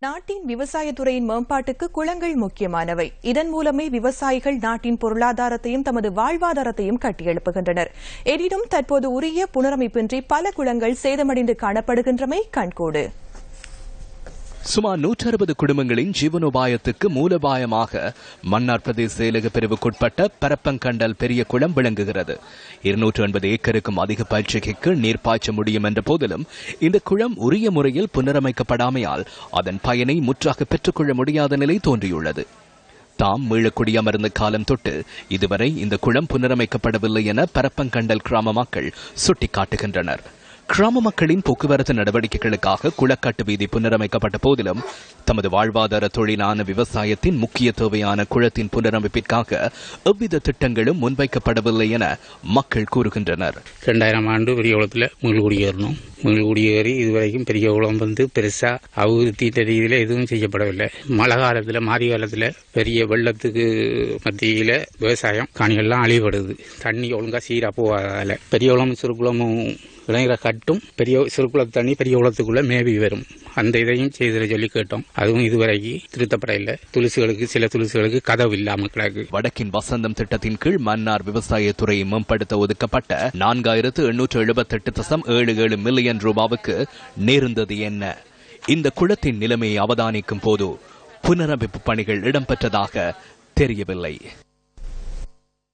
நாட்டின் விவசாயத்துறையின் மேம்பாட்டுக்கு குளங்கள் முக்கியமானவை. இதன் மூலமே விவசாயிகள் நாட்டின் பொருளாதாரத்தையும் தமது வாழ்வாதாரத்தையும் கட்டியெழுப்புகின்றனர். எனினும் தற்போது உரிய புனரமைப்பின்றி பல குளங்கள் சேதமடைந்து காணப்படுகின்றமை கண்கூடு. சுமார் நூற்றி அறுபது குடும்பங்களின் ஜீவனோபாயத்துக்கு மூலபாயமாக மன்னார் பிரதேச செயலக பிரிவுக்குட்பட்ட பரப்பங்கண்டல் பெரிய குளம் விளங்குகிறது. இருநூற்று எண்பது ஏக்கருக்கும் அதிக பயிற்சிக்கு நீர் பாய்ச்ச முடியும் என்ற போதிலும் இந்த குளம் உரிய முறையில் புனரமைக்கப்படாமையால் அதன் பயனை முற்றாக பெற்றுக்கொள்ள முடியாத நிலை தோன்றியுள்ளது. தாம் மீளக்குடியமர்ந்த காலம் தொட்டு இதுவரை இந்த குளம் புனரமைக்கப்படவில்லை என பரப்பங்கண்டல் கிராம மக்கள் சுட்டிக்காட்டுகின்றனர். கிராம மக்களின் போக்குவரத்து நடவடிக்கைகளுக்காக குளக்கட்டு வீதி புனரமைக்கப்பட்ட போதிலும் தமது வாழ்வாதார தொழிலான விவசாயத்தின் முக்கிய தேவையான குளத்தின் புனரமைப்பிற்காக எவ்வித திட்டங்களும் முன்வைக்கப்படவில்லை என மக்கள் கூறுகின்றனர். ரெண்டாயிரம் ஆண்டு பெரிய குளத்தில் மீள் குடியேறணும் மீள் குடியேறி இதுவரைக்கும் பெரிய குளம் வந்து பெருசா அபிவிருத்தின்ற ரீதியில எதுவும் செய்யப்படவில்லை. மழை காலத்துல மாறி காலத்துல பெரிய வெள்ளத்துக்கு மத்தியில விவசாயம் காணிகள்லாம் அழிவுபடுது தண்ணி ஒழுங்கா சீரா போகாதால பெரிய குளம் சிறு குளமும் இளைஞர கட்டும் பெரிய சிறுகுளத்து தண்ணி பெரிய குளத்துக்குள்ள மேவி வரும். அந்த இதையும் செய்திட சொல்லி கேட்டோம். அதுவும் இதுவரைக்கும் திருத்தப்படவில்லை. துளசிகளுக்கு சில துளசிகளுக்கு கதவு இல்லாமல் கிடக்கு. வடக்கின் வசந்தம் திட்டத்தின் கீழ் மன்னார் விவசாயத்துறையை மேம்படுத்த ஒதுக்கப்பட்ட நான்காயிரத்து எண்ணூற்று எழுபத்தெட்டு தசம் ஏழு ஏழு மில்லியன் ரூபாவுக்கு நேர்ந்தது என்ன? இந்த குளத்தின் நிலைமையை அவதானிக்கும் போது புனரமைப்பு பணிகள் இடம்பெற்றதாக தெரியவில்லை.